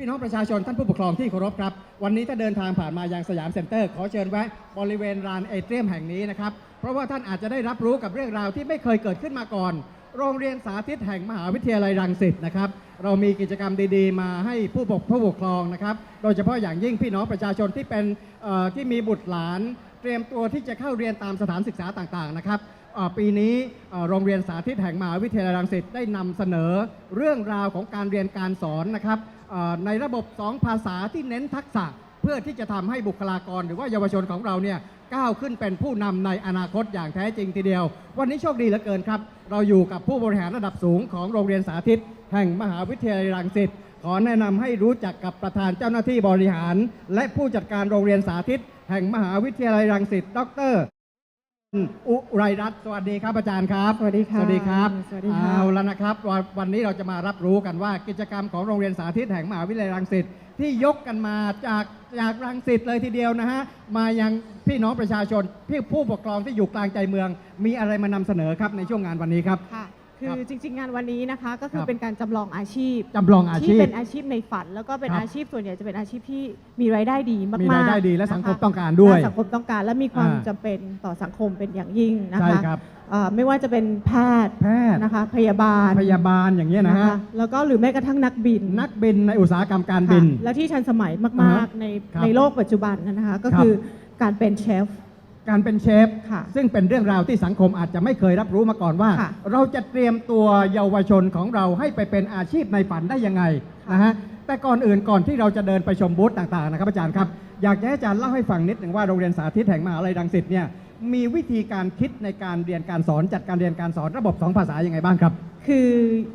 พี่น้องประชาชนท่านผู้ปกครองที่เคารพครับ วันนี้ถ้าเดินทางผ่านมายังสยามเซ็นเตอร์ ขอเชิญแวะบริเวณลานเอเทียมแห่งนี้นะครับ เพราะว่าท่านอาจจะได้รับรู้กับเรื่องราวที่ไม่เคยเกิดขึ้นมาก่อน โรงเรียนสาธิตแห่งมหาวิทยาลัยรังสิตนะครับ เรามีกิจกรรมดีๆ มาให้ผู้ปกผู้ปกครองนะครับ โดยเฉพาะอย่างยิ่งพี่น้องประชาชนที่เป็นที่มีบุตรหลาน เตรียมตัวที่จะเข้าเรียนตามสถานศึกษาต่างๆนะครับปีนี้โรงเรียนสาธิตแห่งมหาวิทยาลัยรังสิตได้นำเสนอเรื่องราวของการเรียนการสอนนะครับ ในระบบ2ภาษาที่เน้นทักษะ เพื่อที่จะทำให้บุคลากร หรือว่าเยาวชนของเราเนี่ยก้าวขึ้นเป็นผู้นำในอนาคตอย่างแท้จริงทีเดียว วันนี้โชคดีเหลือเกินครับ เราอยู่กับผู้บริหารระดับสูงของโรงเรียนสาธิต แห่งมหาวิทยาลัยรังสิตขอแนะนำให้รู้จักกับประธานเจ้าหน้าที่บริหาร และผู้จัดการโรงเรียนสาธิต แห่งมหาวิทยาลัยรังสิต ดร อุไรรัตน์สวัสดีครับอาจารย์ครับ สวัสดีค่ะสวัสดีครับสวัสดีค่ะเอาแล้วนะครับวันวันนี้เราจะมารับรู้กันว่ากิจกรรมของโรงเรียนสาธิตแห่งมหาวิทยาลัยรังสิตที่ยกกันมาจากจากรังสิตเลยทีเดียวนะฮะมายังพี่น้องประชาชนพี่ผู้ปกครองที่อยู่กลางใจเมือง มีอะไรมานำเสนอครับในช่วงงานวันนี้ครับ ค่ะคืครัอบจริง ๆ งานวันนี้นะคะ ก็คืคอรับ เป็นการจำลองอาชีพ จำลองอาชีที่พ เป็นอาชีพในฝัน แล้วก็เป็นครับอาชีพส่วนใหญ่จะเป็นอาชีพที่มีรายได้ดีมากๆมีรายได้ดีและนคสังคมต้องการด้วยและสังคมต้องการและมีความอ่า จำเป็นต่อสังคมเป็นอย่างยิ่งนะใช่คะครับ เอ่อไม่ว่าจะเป็นแพทย์แพทย์นะคะพยาบาลพยาบาลอย่างเงี้ยนะคฮะ แล้วก็หรือแม้กระทั่งนักบิน นักบินในอุตสาหกรรมการบิน ค่ะแล้วที่ทันสมัยอ่ามากฮะๆในครับในโลกปัจจุบันนะคะก็ครับ คือการเป็นเชฟ การเป็นเชฟ ค่ะซึ่งเป็นเรื่องราวที่สังคมอาจจะไม่เคยรับรู้มาก่อนว่า ค่ะเราจะเตรียมตัวเยาวชนของเราให้ไปเป็นอาชีพในฝันได้ยังไงค่ะนะฮะแต่ก่อนอื่นก่อนที่เราจะเดินไปชมบูธต่างๆนะครับอาจารย์ครับ อยากจะให้อาจารย์เล่าให้ฟังนิดหนึ่งว่าโรงเรียนสาธิตแห่งมหาลัยรังสิตเนี่ย มีวิธีการคิดในการเรียนการสอนจัดการเรียนการสอนระบบสองภาษายังไงบ้างครับ คือ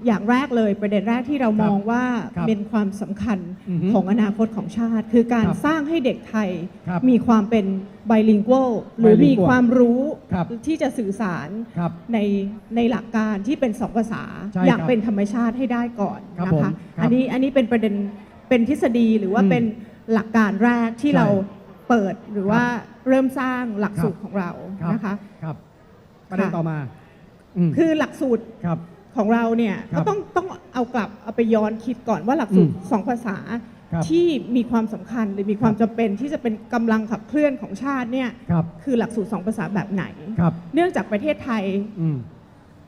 อย่างแรกเลยประเด็นแรกที่เราครับมองว่าครับเป็นความสำคัญอือฮึของอนาคตของชาติ คือการครับสร้างให้เด็กไทยครับมีความเป็น bilingual หรือ bilingual มีความรู้ครับที่จะสื่อสารครับในในหลักการที่เป็นสองภาษาใช่อย่างครับเป็นธรรมชาติให้ได้ก่อนครับนะผมคะครับอันนี้อันนี้เป็นประเด็นเป็นทฤษฎีหรือว่าอืมเป็นหลักการแรกที่ใช่เรา เปิดหรือครับว่าเริ่มสร้างหลักครับสูตรของเราครับนะคะ ครับประเด็นค่ะต่อมามคือหลักสูตรครับ ของเราเนี่ยครับก็ต้องต้องเอากลับเอาไปย้อนคิดก่อนว่าหลักสูตรอืมสองภาษาครับที่มีความสำคัญหรือมีความจำเป็นที่จะเป็นกำลังขับเคลื่อนของชาติเนี่ยครับคือหลักสูตรสองภาษาแบบไหน ครับ เนื่องจากประเทศไทย อืม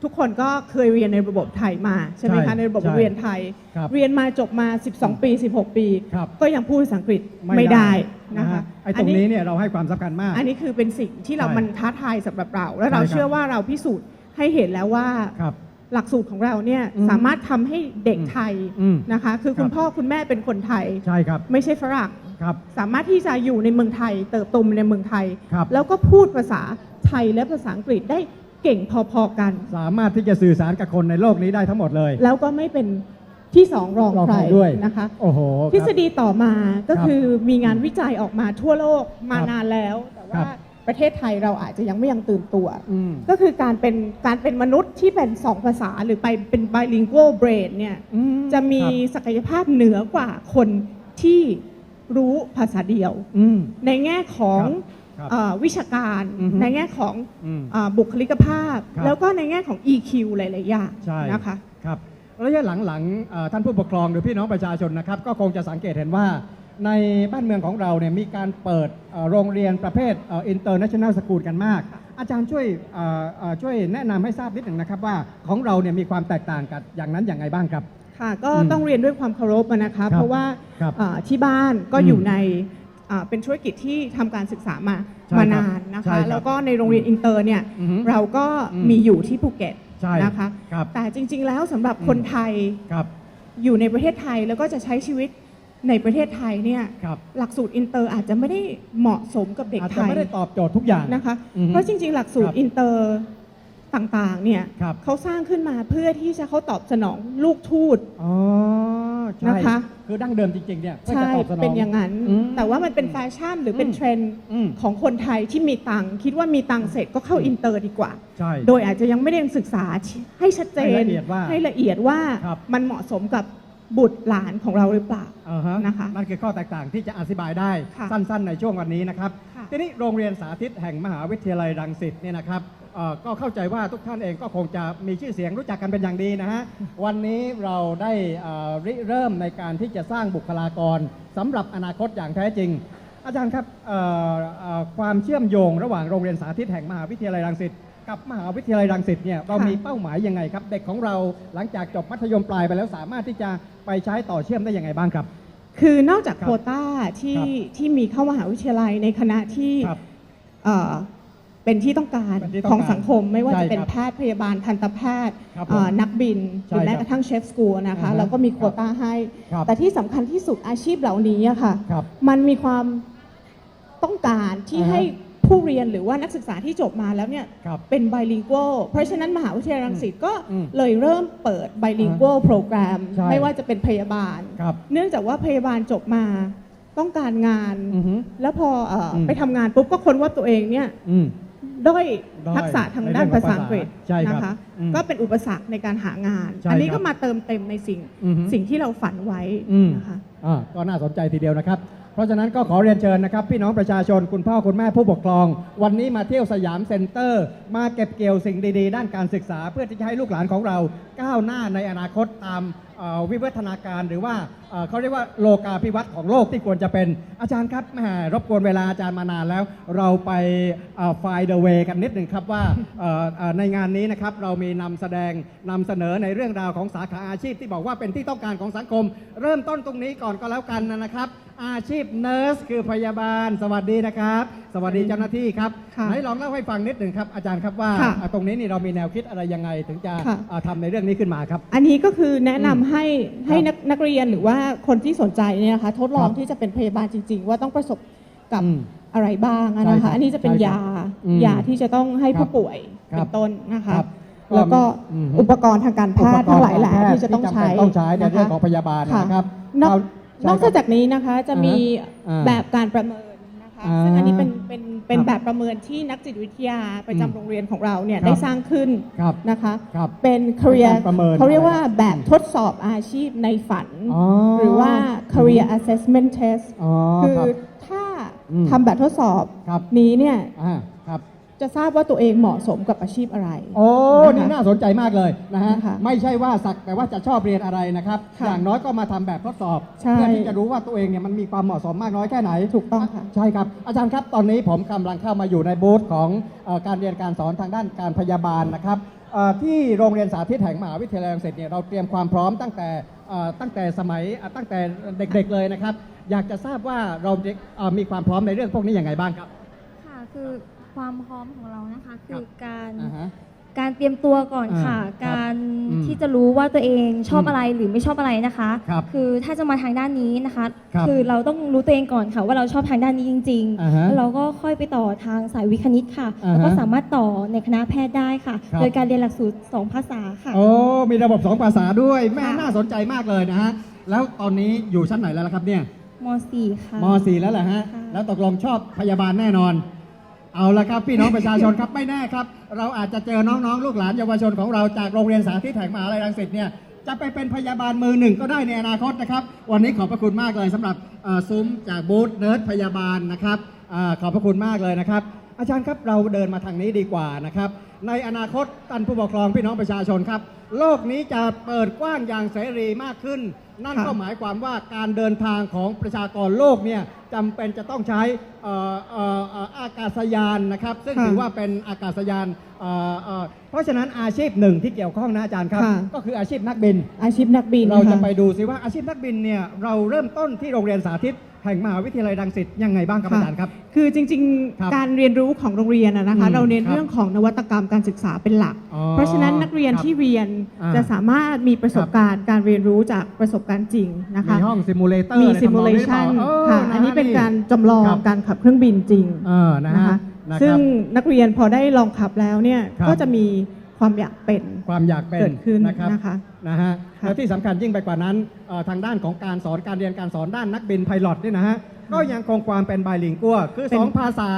ทุกคนก็เคยเรียนในระบบไทยมาใช่ไหมใช่คะในระบบใช่เรียนไทย ครับเรียนมาจบมา 12 ปี 16 ปี ครับ ก็ยังพูดภาษาอังกฤษไม่ได้นะคะไอ้ตรงนี้เนี่ยเราให้ความสำคัญมาก อันนี้คือเป็นสิ่งที่เราใช่มันท้าทายสำหรับเรา และเราใช่ครับ เชื่อว่าเราพิสูจน์ให้เห็นแล้วว่า ครับ หลักสูตรของเราเนี่ยอืมสามารถทำให้เด็กอืมไทยอืมนะคะ คือคุณครับพ่อคุณแม่เป็นคนไทย ใช่ครับไม่ใช่ฝรั่ง ครับ สามารถที่จะอยู่ในเมืองไทย เติบโตในเมืองไทย ครับแล้วก็พูดภาษาไทยและภาษาอังกฤษได้ เก่งพอๆกัน สามารถที่จะสื่อสารกับคนในโลกนี้ได้ทั้งหมดเลย แล้วก็ไม่เป็นที่สองรองรองใครใครด้วย นะคะ โอ้โหทฤษฎีต่อมาก็ครับคือมีงานวิจัยออกมาทั่วโลกมาครับนานแล้ว แต่ครัว่าบ ประเทศไทยเราอาจจะยังไม่ยังตื่นตัว อืม ก็คือการเป็นการเป็นมนุษย์ที่เป็นสองภาษาหรือไปเป็น bilingual brain เนี่ยอืจะมีครับ ศักยภาพเหนือกว่าคนที่รู้ภาษาเดียว อืม ในแง่ของครับ เออวิชาการอือฮึในแง่ของอืม เออบุคลิกภาพ ครับ แล้วก็ในแง่ของ EQ หลาย ๆ อย่างใช่นะคะ ครับระยะหลังๆเอ่อท่านผู้ปกครองหรือพี่น้องประชาชนนะครับ ก็คงจะสังเกตเห็นว่า ในบ้านเมืองของเราเนี่ยมีการเปิดเอ่อโรงเรียนประเภทเอินเตอร์เนชั่นแนลสกูลกันมาก อาจารย์ช่วยเอ่อเอ่อช่วยแนะนำให้ทราบนิดหนึ่งนะครับว่าของเราเนี่ยมีความแตกต่างกันอย่างนั้นอย่างไรบ้างครับ ค่ะก็อืมต้องเรียนด้วยความเคารพอะนะคะครับเพราะว่าครับเอ่อที่บ้านก็อืมอยู่ในเอ่อเป็นธุรกิจที่ทำการศึกษามาใช่ครับมานานนะใช่คะครับแล้วก็ในโรงเรียนอินเตอร์เนี่ยอือฮึเราก็อืม มีอยู่ที่ภูเก็ตใช่นะคะ ครับ แต่จริง ๆ แล้วสำหรับอืมคนไทยครับ อยู่ในประเทศไทยแล้วก็จะใช้ชีวิตในประเทศไทยเนี่ยครับหลักสูตรอินเตอร์อาจจะไม่ได้เหมาะสมกับเด็กอาจไทจะยไม่ได้ตอบโจทย์ทุกอย่าง นะคะ อือฮึเพราะจริง ๆ หลักสูตครรับอินเตอร์ต่างๆเนี่ยครับ เขาสร้างขึ้นมาเพื่อที่จะเขาตอบสนองลูกทูต อ๋อ ใช่นะคะ คือดั้งเดิมจริงๆเนี่ยก็จะใช่ตอบสนอง เป็นอย่างนั้น อืมแต่ว่ามันเป็นแฟชั่นหรือเป็นอืมเทรนด์อืมของคนไทยที่มีตังค์คิดว่ามีตังค์เสร็จก็เข้าอืมอินเตอร์ดีกว่า ใช่โดยอาจจะยังไม่ได้ศึกษาให้ชัดเจนให้ละเอียดว่าให้ละเอียดว่าครับ มันเหมาะสมกับบุตรหลานของเราหรือเปล่า อ่าฮะนะคะนั่นคือข้อแตกต่างที่จะอธิบายได้ค่ะสั้นๆ ในช่วงวันนี้นะครับ ค่ะทีนี้โรงเรียนสาธิตแห่งมหาวิทยาลัยรังสิตเนี่ยนะครับ เอ่อก็เข้าใจว่าทุกท่านเองก็คงจะมีชื่อเสียงรู้จักกันเป็นอย่างดีนะฮะ วันนี้เราได้เอ่อริเริ่มในการที่จะสร้างบุคลากรสำหรับอนาคตอย่างแท้จริง อาจารย์ครับเอ่อเอ่อความเชื่อมโยงระหว่างโรงเรียนสาธิตแห่งมหาวิทยาลัยรังสิตกับมหาวิทยาลัยรังสิตเนี่ยเรามีเป้าหมายยังไงครับ เด็กของเราหลังจากจบมัธยมปลายไปแล้วสามารถที่จะไปใช้ต่อเชื่อมได้ยังไงบ้างครับ คือนอกจากครับโควต้าที่ครับที่มีเข้ามหาวิทยาลัยในคณะที่ครับ เอ่อ เป็นที่ต้องการเป็นที่ต้องของการสังคมไม่ว่าใช่จะเป็นครับแพทย์พยาบาลทันตแพทย์ครับผมเอ่อนักบินหใช่รือแม้ครับกระทั่งเชฟสกูลนะคะอ่าฮะเราก็มีโควต้าให้ ครับแต่ที่สำคัญที่สุดอาชีพเหล่านี้อะค่ะ ครับมันมีความต้องการที่อ่าฮะ ให้ผู้เรียนหรือว่านักศึกษาที่จบมาแล้วเนี่ย ครับ เป็น bilingual เพราะฉะนั้นมหาวิทยาลัยรังสิตก็อืมเลยเริ่มเปิด bilingual โปรแกรมใช่ ไม่ว่าจะเป็นพยาบาล ครับ เนื่องจากว่าพยาบาลจบมาต้องการงาน อือฮึแล้วพอเอ่ออม ไปทำงานปุ๊บก็ค้นว่าตัวเองเนี่ย อืม ด้อยด้อยทักษะทางด้านในเรื่ภาองของษาอังกฤษภาษาใช่ครับนะคะ อืมก็เป็นอุปสรรคในการหางาน ใช่อันนี้ครัก็บมาเติมเต็มในสิ่งอือฮึ สิ่งที่เราฝันไว้อืมนะคะ อ่าก็น่าสนใจทีเดียวนะครับ เพราะฉะนั้นก็ขอเรียนเชิญนะครับ พี่น้องประชาชนคุณพ่อคุณแม่ผู้ปกครอง วันนี้มาเที่ยวสยามเซ็นเตอร์ มาเก็บเกี่ยวสิ่งดีๆ ด้านการศึกษา เพื่อที่จะให้ลูกหลานของเราก้าวหน้าในอนาคตตามเอ่อวิวัฒนาการหรือว่าเอ่อเขาเรียกว่าโลกาภิวัตน์ของโลกที่ควรจะเป็นอาจารย์ครับแหมรบกวนเวลาอาจารย์มานานแล้ว เราไปไฟเดอะเวกันนิดหนึ่งครับว่าเอ่อเอ่อในงานนี้นะครับเรามีนำแสดงนำเสนอในเรื่องราวของสาขาอาชีพที่บอกว่าเป็นที่ต้องการของสังคม เริ่มต้นตรงนี้ก่อนก็แล้วกันนะครับ อาชีพเน r ร์สคือพยาบาล สวัสดีนะครับ สวัสดีเจ้าหน้าที่ครับค่ะไหนลองเล่าให้ฟังนิดหนึ่งครับอาจารย์ครับว่าค่ะอ่าตรงนี้นี่เรามีแนวคิดอะไรยังไงถึงจะค่ะอ่าทำในเรื่องนี้ขึ้นมาครับ อันนี้ก็คือแนะนำอืมให้ให้นักนักเรียนหรือว่าคนที่สนใจเนี่ยนะคะทดลองครับที่จะเป็นพยาบาลจริง ๆ ว่าต้องประสบกับอืมอะไรบ้างอะใช่นะครัคะบอันนี้จะเป็นใช่ครับยาอืมยาที่จะต้องให้ครับผู้ป่วยครัเป็บนต้นนะคะ ครับแล้วก็อืม อุปกรณ์ทางการแพทย์ทั้งหลายแหละที่จะต้องจำใช้เป็นต้องใช้ในเรื่องของพยาบาลค่ะนะครับนอกเรานอกจากนี้นะคะจะมีอ่าแบบการประเมินนะคะ อ่า ซึ่งอันนี้เป็นเป็นเป็นครับแบบประเมินที่นักจิตวิทยาประอืมจำโรงเรียนของเราเนี่ยครับได้สร้างขึ้นครับนะคะ ครับเป็น career เป็นการประเมิน เขาเรียกว่าอะไรแบบทดสอบอาชีพในฝันอ๋อหรือว่า career assessment test อ๋อคือครับถ้าอืมทำแบบทดสอบครับ นี้เนี่ย อ่าครับ จะทราบว่าตัวเองเหมาะสมกับอาชีพอะไร โอ้นะคะนี่น่าสนใจมากเลยนะฮะนะคะไม่ใช่ว่าสักแต่ว่าจะชอบเรียนอะไรนะครับ ค่ะอย่างน้อยก็มาทำแบบทดสอบใช่เพื่อที่จะรู้ว่าตัวเองเนี่ยมันมีความเหมาะสมมากน้อยแค่ไหนถูกต้องค่ะ ใช่ครับอาจารย์ครับตอนนี้ผมกำลังเข้ามาอยู่ในบูธของเออการเรียนการสอนทางด้านการพยาบาลนะครับเอ่อที่โรงเรียนสาธิตแห่งมหาวิทยาลัยรังสิตเนี่ยเราเตรียมความพร้อมตั้งแต่เอ่อตั้งแต่สมัยอะตั้งแต่เด็กๆเลยนะครับ อยากจะทราบว่าเราเอ่อมีความพร้อมในเรื่องพวกนี้อย่างไรบ้างครับ ค่ะ คือ ความพร้อมของเรานะคะครัคืบอการอ่าฮะ การเตรียมตัวก่อนอ่าค่ะ ครับการอืมที่จะรู้ว่าตัวเองชอบอืมอะไรหรือไม่ชอบอะไรนะคะ ครับอถ้าจะมาทางด้านนี้นะคะ ครับอเราต้องรู้ตัวเองก่อนค่ะ ว่าเราชอบทางด้านนี้จริง อ่าฮะๆ แล้วเราก็ค่อยไปต่อทางสายวิทย์คณิตค่ะ อ่าฮะแล้วก็สามารถต่อในคณะแพทย์ได้ค่ะ ครับ โดยการเรียนหลักสูตรสองภาษาค่ะ โอ้ มีระบบสองภาษาด้วย แม่ค่ะ น่าสนใจมากเลยนะฮะ แล้วตอนนี้อยู่ชั้นไหนแล้วล่ะครับเนี่ยม .4 ค่ะ ม .4 แล้วแหละฮะ ค่ะ แล้วตกลงชอบพยาบาลแน่นอน เอาละครับพี่น้องประชาชนครับไม่แน่ครับ เราอาจจะเจอน้องๆ ลูกหลานเยาวชนของเราจากโรงเรียนสาธิตแห่งมหาลัยรังสิตเนี่ยจะไปเป็นพยาบาลมือหนึ่งก็ได้ในอนาคตนะครับ วันนี้ขอบพระคุณมากเลยสำหรับซุ้มจากบูธเนิร์ดพยาบาลนะครับอขอบพระคุณมากเลยนะครับ อาจารย์ครับเราเดินมาทางนี้ดีกว่านะครับ ในอนาคตท่านผู้ปกครองพี่น้องประชาชนครับ โลกนี้จะเปิดกว้างอย่างเสรีมากขึ้น นั่นค่ะก็หมายความว่าการเดินทางของประชากรโลกเนี่ยจำเป็นจะต้องใช้เอ่อเอ่อเอ่ออากาศยานนะครับ ซึ่งค่ะถือว่าเป็นอากาศยานเอ่อเอ่อเพราะฉะนั้นอาชีพหนึ่งที่เกี่ยวข้องนะอาจารย์ครับค่ะก็คืออาชีพนักบิน อาชีพนักบิน เราจะค่ไปดูซิว่าอาชีพนักบินเนี่ยเราเริ่มต้นที่โรงเรียนสาธิต แห่งมหาวิทยาลัยรังสิตยังไงบ้างครับค่ะอาจารย์ครับ คือจริงครับๆ การเรียนรู้ของโรงเรียนอะนะคะ อืมเราเน้นครับเรื่องของนวัตกรรมการศึกษาเป็นหลัก อ๋อเพราะฉะนั้นนักเรียนครับที่เรียนอ่า จะสามารถมีประสบการณ์การเรียนรู้จากประสบการณ์จริงนะคะ มีห้องซิมูเลเตอร์มีอะไรซิทำนมูองเลนี้หรือเปชัล่านเออค่ะะอันนี้เป็นฮะการจำลองครับการขับเครื่องบินจริงเออนะนะฮะ คะนะครับซึ่งนักเรียนพอได้ลองขับแล้วเนี่ย ครับก็จะมี ความอยากเป็น ความอยากเป็นเกิดขึ้นนะครับนะคะนะฮะค่ะแล้วที่สำคัญยิ่งไปกว่านั้นเอ่อทางด้านของการสอนการเรียนการสอนด้านนักบินไพลอตนี่นะฮะก็ยังคงความเป็นไบลิงกัวคือเป็นสองภาษา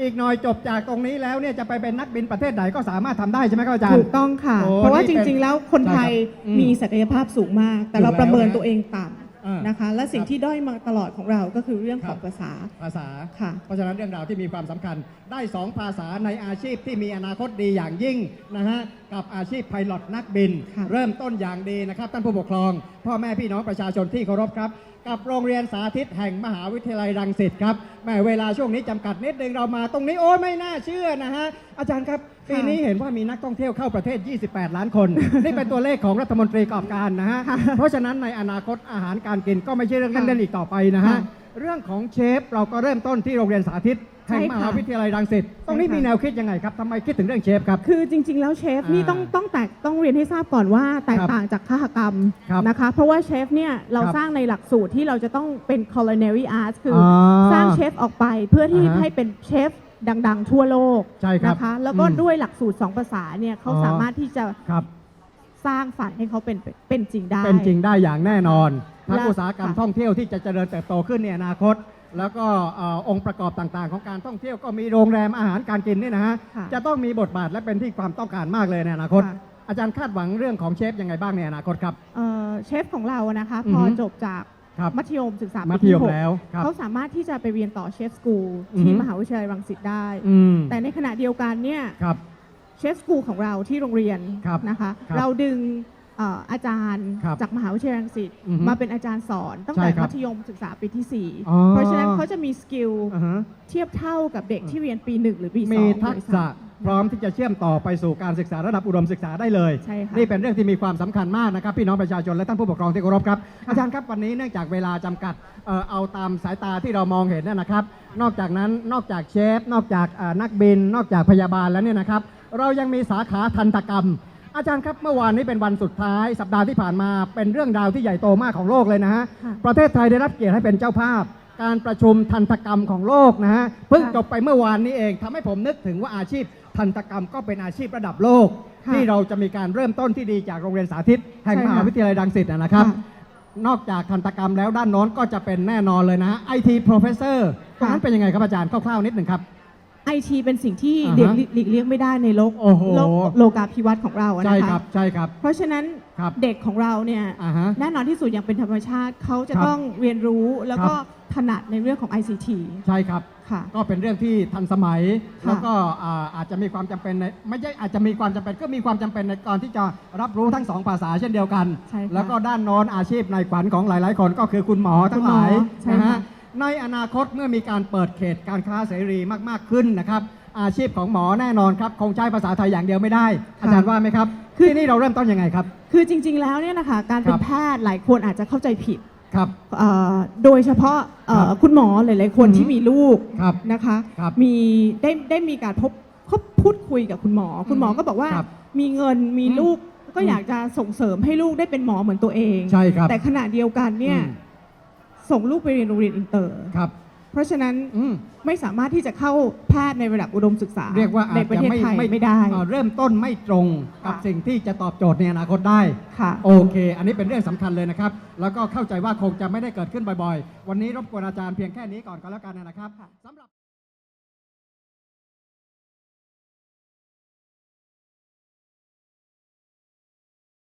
อีกหน่อยจบจากตรงนี้แล้วเนี่ยจะไปเป็นนักบินประเทศไหนก็สามารถทำได้ใช่ไหมครับอาจารย์ถูกต้องค่ะโอ้เพราะว่านี่จเป็นริงๆ แล้วคนไทยใช่ครับอืมมีศักยภาพสูงมาก แต่เราอยู่แล้วประเมินนะตัวเองต่ อ่าำนะคะ และสิ่งครับที่ด้อยมาตลอดของเราก็คือเรื่องขครัองบภาษา ภาษา ค่ะ เพราะฉะนั้นเรื่องราวที่มีความสำคัญได้สองภาษาในอาชีพที่มีอนาคตดีอย่างยิ่งนะฮะ กับอาชีพไพลอตนักบินค่ะเริ่มต้นอย่างดีนะครับท่านผู้ปกครอง พ่อแม่พี่น้องประชาชนที่เคารพครับ กับโรงเรียนสาธิตแห่งมหาวิทยาลัยรังสิตครับแหม่เวลาช่วงนี้จำกัดนิดนึงเรามาตรงนี้โอ้ยไม่น่าเชื่อนะฮะอาจารย์ครับปีนี้เห็นว่ามีนักท่องเที่ยวเข้าประเทศ 28 ล้านคน นี่เป็นตัวเลขของรัฐมนตรีกอบการนะฮะเพราะฉะนั้นในอนาคตอาหารการกินก็ไม่ใช่เรื่องเล่นๆอีกต่อไปนะฮะค่ะเรื่องของเชฟเราก็เริ่มต้นที่โรงเรียนสาธิต แห่งใช่มค่ะหาวิทยาลัยรังสิตตรงนี้ใช่ค่ะมีแนวคิดยังไงครับทำไมคิดถึงเรื่องเชฟครับ คือจริง ๆ แล้วเชฟนี่อ่าต้องต้องแตกต้องเรียนให้ทราบก่อนว่าแตกต่างจากคหกรรมครับนะคะ เพราะว่าเชฟเนี่ยเราครับสร้างในหลักสูตรที่เราจะต้องเป็น culinary arts คือออสร้างเชฟออกไปเพื่อที่อ่าฮะให้เป็นเชฟดัง ๆ ทั่วโลกใช่ครับนะคะแล้วก็อืมด้วยหลักสูตร2ภาษาเนี่ยเขาอ๋อสามารถที่จะครับสร้างฝันให้เขาเป็นเป็นจริงได้ เป็นจริงได้อย่างแน่นอนทั้งและอุตสาหกรรมค่ะท่องเที่ยวที่จะเจริญเติบโตขึ้นในอนาคต แล้วก็เอ่อองค์ประกอบต่างๆ ของการท่องเที่ยวก็มีโรงแรมอาหารการกินนี่นะฮะค่ะจะต้องมีบทบาทและเป็นที่ความต้องการมากเลยในอนาคตค่ะอาจารย์คาดหวังเรื่องของเชฟยังไงบ้างในอนาคตครับเอ่อเชฟของเรานะคะอือพฮึอจบจากครับมัธยมศึกษามัปีธที่ยมหกแล้วครับเขาสามารถที่จะไปเรียนต่อเชฟสกูลอือฮึที่มหาวิทยาลัยรังสิตได้อืมแต่ในขณะเดียวกันเนี่ยครับเชฟสกูลของเราที่โรงเรียนครับนะคะครับเราดึง เอ่ออาจารย์ครับจากมหาวิทยาลัยรังสิตอือฮึมาเป็นอาจารย์สอนตั้งใช่แต่ครับมัธยมศึกษาปีที่สี่ อ๋อเพราะฉะนั้นเขาจะมีสกิลอ่าฮะเทียบเท่ากับเด็กที่เรียนปีหนึ่งหรือปีสองมีทักด้วยษะซ้ำพร้อมที่จะเชื่อมต่อไปสู่การศึกษาระดับอุดมศึกษาได้เลย ใช่ค่ะ นี่เป็นเรื่องที่มีความสำคัญมากนะครับ พี่น้องประชาชนและท่านผู้ปกครองที่เคารพครับ อาจารย์ครับวันนี้เนื่องจากเวลาจำกัดเอ่อเอาตามสายตาที่เรามองเห็นเนยนะครับ นอกจากนั้นนอกจากเชฟ นอกจากเอ่อนักบิน นอกจากพยาบาลแล้วเนี่ยนะครับ เรายังมีสาขาทันตกรรม อาจารย์ครับเมื่อวานนี้เป็นวันสุดท้าย สัปดาห์ที่ผ่านมาเป็นเรื่องราวที่ใหญ่โตมากของโลกเลยนะฮะค่ะประเทศไทยได้รับเกียรติให้เป็นเจ้าภาพ การประชุมทันตกรรมของโลกนะฮะเพิ่งค่ะจบไปเมื่อวานนี้เองทำให้ผมนึกถึงว่าอาชีพทันตกรรมก็เป็นอาชีพระดับโลกค่ะที่เราจะมีการเริ่มต้นที่ดีจากโรงเรียนสาธิตแห่งใช่มค่ะหาวิทยาลัยดังสิตนะครับค่ะนอกจากทันตกรรมแล้วด้านโน้นก็จะเป็นแน่นอนเลยนะฮะ IT professor ตรงนั้นเป็นยังไงครับอาจารย์คร่าวๆนิดหนึ่งครับ ไอทีเป็นสิ่งที่อ่าฮะเด็กหลีกเลี่ยงไม่ได้ในโลกโอ้โห โลกโลกาภิวัตน์ของเราอะใช่นะคะครับใช่ครับ เพราะฉะนั้นครับ เด็กของเราเนี่ยอ่าฮะ แน่นอนที่สุดอย่างเป็นธรรมชาติเขาจะครับต้องเรียนรู้แล้วก็ครับ ถนัดในเรื่องของ ICT ใช่ครับ ค่ะ ก็เป็นเรื่องที่ทันสมัย ค่ะแล้วก็อ่าอาจจะมีความจำเป็นในไม่ใช่อาจจะมีความจำเป็นก็มีความจำเป็นในการที่จะรับรู้ทั้งสองภาษาเช่นเดียวกัน ใช่ค่ะแล้วก็ด้านโน้นอาชีพในฝันของหลาย ๆ คนก็คือคุณหมอทั้งหลายคุณหมอใช่นะค่ะ ฮะ ในอนาคตเมื่อมีการเปิดเขตการค้าเสรีมากๆขึ้นนะครับอาชีพของหมอแน่นอนครับคงใช้ภาษาไทยอย่างเดียวไม่ได้ อาจารย์ว่าไหมครับคือที่นี่เราเริ่มต้นยังไงครับ คือจริง ๆ แล้วเนี่ยนะคะการเป็ครันบแพทย์หลายคนอาจจะเข้าใจผิดครับเอ่อโดยเฉพาะเอ่อครับคุณหมอหลาย ๆ คนอือฮึที่มีลูกครับนะคะครับมีได้ได้มีการพบพบพูดคุยกับคุณหมอ คุณหมอก็บอกว่าครับมีเงินมีอืมลูกก็อืมอยากจะส่งเสริมให้ลูกได้เป็นหมอเหมือนตัวเอง ใช่ครับ แต่ขณะเดียวกันเนี่ยอืม ส่งลูกไปเรียนโรงเรียนอินเตอร์ ครับ เพราะฉะนั้นอืม ไม่สามารถที่จะเข้าแพทย์ในระดับอุดมศึกษาเรียกว่าในอาจประจะเทศไม่ไทยไม่ได้ เอ่อเริ่มต้นไม่ตรงกับค่ะ สิ่งที่จะตอบโจทย์ในอนาคตได้ ค่ะ โอเค อันนี้เป็นเรื่องสำคัญเลยนะครับ แล้วก็เข้าใจว่าคงจะไม่ได้เกิดขึ้นบ่อยๆ วันนี้รบกวนอาจารย์เพียงแค่นี้ก่อนก็แล้วกันนะครับสำหรับ